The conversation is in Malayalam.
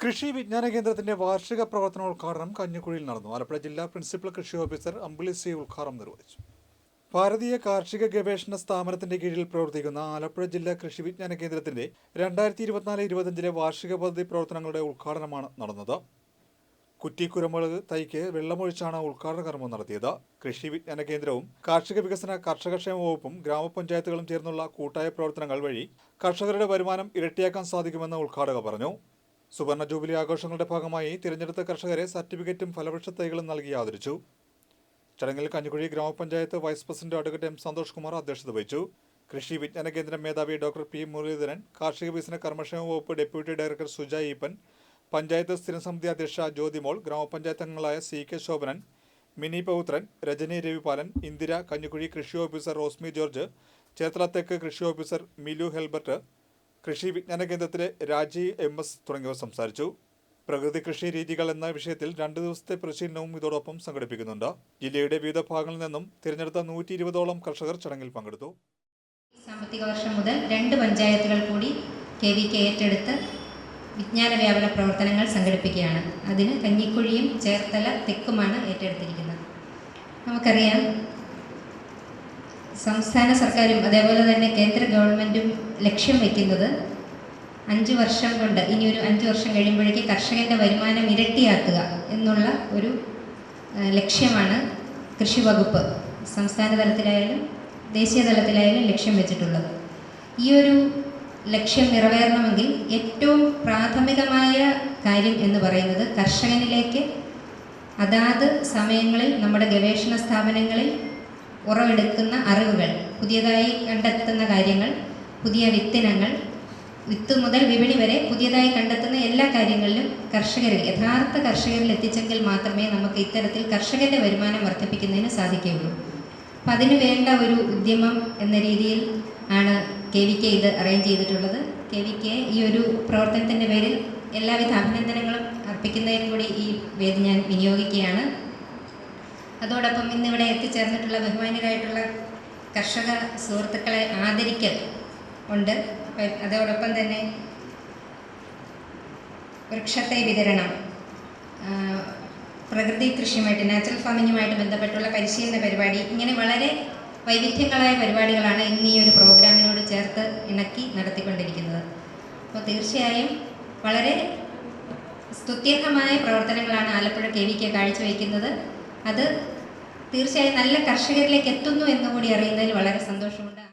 കൃഷി വിജ്ഞാന കേന്ദ്രത്തിന്റെ വാർഷിക പ്രവർത്തനോദ്ഘാടനം കഞ്ഞിക്കുഴിയിൽ നടന്നു. ആലപ്പുഴ ജില്ലാ പ്രിൻസിപ്പൽ കൃഷി ഓഫീസർ അമ്പിളി സി ഉദ്ഘാടനം നിർവഹിച്ചു. ഭാരതീയ കാർഷിക ഗവേഷണ സ്ഥാപനത്തിന്റെ കീഴിൽ പ്രവർത്തിക്കുന്ന ആലപ്പുഴ ജില്ലാ കൃഷി വിജ്ഞാന കേന്ദ്രത്തിന്റെ രണ്ടായിരത്തി ഇരുപത്തിനാല് ഇരുപത്തിയഞ്ചിലെ വാർഷിക പദ്ധതി പ്രവർത്തനങ്ങളുടെ ഉദ്ഘാടനമാണ് നടന്നത്. കുറ്റിക്കുരമുളക് തൈക്ക് വെള്ളമൊഴിച്ചാണ് ഉദ്ഘാടന കർമ്മം നടത്തിയത്. കൃഷി വിജ്ഞാന കേന്ദ്രവും കാർഷിക വികസന കർഷകക്ഷേമ വകുപ്പും ഗ്രാമപഞ്ചായത്തുകളും ചേർന്നുള്ള കൂട്ടായ പ്രവർത്തനങ്ങൾ വഴി കർഷകരുടെ വരുമാനം ഇരട്ടിയാക്കാൻ സാധിക്കുമെന്ന് ഉദ്ഘാടക പറഞ്ഞു. സുവർണ ജൂബിലി ആഘോഷങ്ങളുടെ ഭാഗമായി തിരഞ്ഞെടുത്ത കർഷകരെ സർട്ടിഫിക്കറ്റും ഫലവൃക്ഷ തൈകളും നൽകി ആദരിച്ചു. ചടങ്ങിൽ Kanjikuzhi grama panchayat vice president advocate M Santhosh Kumar അധ്യക്ഷത വഹിച്ചു. കൃഷി വിജ്ഞാന കേന്ദ്രം മേധാവി ഡോക്ടർ പി മുരളീധരൻ കാർഷിക വികസന കർമ്മക്ഷേമ വകുപ്പ് ഡെപ്യൂട്ടി ഡയറക്ടർ സുജ ഈപ്പൻ പഞ്ചായത്ത് സ്ഥിരം സമിതി അധ്യക്ഷ ജ്യോതിമോൾ ഗ്രാമപഞ്ചായത്ത് അംഗങ്ങളായ സി കെ ശോഭനൻ മിനി പൗത്രൻ രജനി രവിപാലൻ ഇന്ദിര കഞ്ഞിക്കുഴി കൃഷി ഓഫീസർ റോസ്മി ജോർജ് ചേർത്തല തെക്ക് കൃഷി ഓഫീസർ മിലു ഹെൽബർട്ട് കൃഷി വിജ്ഞാന കേന്ദ്രത്തിലെ രാജി എം എസ് തുടങ്ങിയവർ സംസാരിച്ചു. പ്രകൃതി കൃഷി രീതികൾ എന്ന വിഷയത്തിൽ രണ്ട് ദിവസത്തെ പരിശീലനവും ഇതോടൊപ്പം സംഘടിപ്പിക്കുന്നുണ്ട്. ജില്ലയുടെ വിവിധ ഭാഗങ്ങളിൽ നിന്നും തിരഞ്ഞെടുത്ത നൂറ്റി ഇരുപതോളം കർഷകർ ചടങ്ങിൽ പങ്കെടുത്തു. സാമ്പത്തിക വർഷം മുതൽ രണ്ട് പഞ്ചായത്തുകൾ കൂടി കെ വി കെ ഏറ്റെടുത്ത് വിജ്ഞാന വ്യാപന പ്രവർത്തനങ്ങൾ സംഘടിപ്പിക്കുകയാണ്. അതിന് കഞ്ഞിക്കുഴിയും ചേർത്തല തെക്കുമാണ് ഏറ്റെടുത്തിരിക്കുന്നത്. നമുക്കറിയാം സംസ്ഥാന സർക്കാരും അതേപോലെ തന്നെ കേന്ദ്ര ഗവൺമെന്റും ലക്ഷ്യം വയ്ക്കുന്നത് അഞ്ച് വർഷം കൊണ്ട് ഇനി ഒരു അഞ്ച് വർഷം കഴിയുമ്പോഴേക്ക് കർഷകന്റെ വരുമാനം ഇരട്ടിയാക്കുക എന്നുള്ള ഒരു ലക്ഷ്യമാണ് കൃഷി വകുപ്പ് സംസ്ഥാന തലത്തിലായാലും ദേശീയ തലത്തിലായാലും ലക്ഷ്യം വെച്ചിട്ടുള്ളത്. ഈ ഒരു ലക്ഷ്യം നിറവേറണമെങ്കിൽ ഏറ്റവും പ്രാഥമികമായ കാര്യം എന്ന് പറയുന്നത് കർഷകനിലേക്ക് അതാത് സമയങ്ങളിൽ നമ്മുടെ ഗവേഷണ സ്ഥാപനങ്ങളിൽ ഉറവെടുക്കുന്ന അറിവുകൾ പുതിയതായി കണ്ടെത്തുന്ന കാര്യങ്ങൾ പുതിയ വിത്തിനങ്ങൾ വിത്ത് മുതൽ വിപണി വരെ പുതിയതായി കണ്ടെത്തുന്ന എല്ലാ കാര്യങ്ങളിലും കർഷകരിൽ യഥാർത്ഥ കർഷകരിൽ എത്തിച്ചെങ്കിൽ മാത്രമേ നമുക്ക് ഇത്തരത്തിൽ കർഷകന്റെ വരുമാനം വർദ്ധിപ്പിക്കുന്നതിന് സാധിക്കുകയുള്ളൂ. അപ്പം അതിന് വേണ്ട ഒരു ഉദ്യമം എന്ന രീതിയിൽ ആണ് കെ വി കെ ഇത് അറേഞ്ച് ചെയ്തിട്ടുള്ളത്. കെ വി കെ ഈ ഒരു പ്രവർത്തനത്തിന്റെ പേരിൽ എല്ലാവിധ അഭിനന്ദനങ്ങളും അർപ്പിക്കുന്നതിനും കൂടി ഈ വേദി ഞാൻ വിനിയോഗിക്കുകയാണ്. അതോടൊപ്പം ഇന്നിവിടെ എത്തിച്ചേർന്നിട്ടുള്ള ബഹുമാനികളായിട്ടുള്ള കർഷക സുഹൃത്തുക്കളെ ആദരിക്കൽ ഉണ്ട് അതോടൊപ്പം തന്നെ വൃക്ഷത്തെ വിതരണം പ്രകൃതി കൃഷിയുമായിട്ട് നാച്ചുറൽ ഫാമിങ്ങുമായിട്ട് ബന്ധപ്പെട്ടുള്ള പരിശീലന പരിപാടി ഇങ്ങനെ വളരെ വൈവിധ്യങ്ങളായ പരിപാടികളാണ് ഇന്ന് ഈ ഒരു പ്രോഗ്രാമിനോട് ചേർത്ത് ഇണക്കി നടത്തിക്കൊണ്ടിരിക്കുന്നത്. അപ്പോൾ തീർച്ചയായും വളരെ സ്തുത്യർഹമായ പ്രവർത്തനങ്ങളാണ് ആലപ്പുഴ കെ വി കെ കാഴ്ചവെക്കുന്നത്. അത് തീർച്ചയായും നല്ല കർഷകരിലേക്ക് എത്തുന്നു എന്നുകൂടി അറിയുന്നതിൽ വളരെ സന്തോഷമുണ്ട്.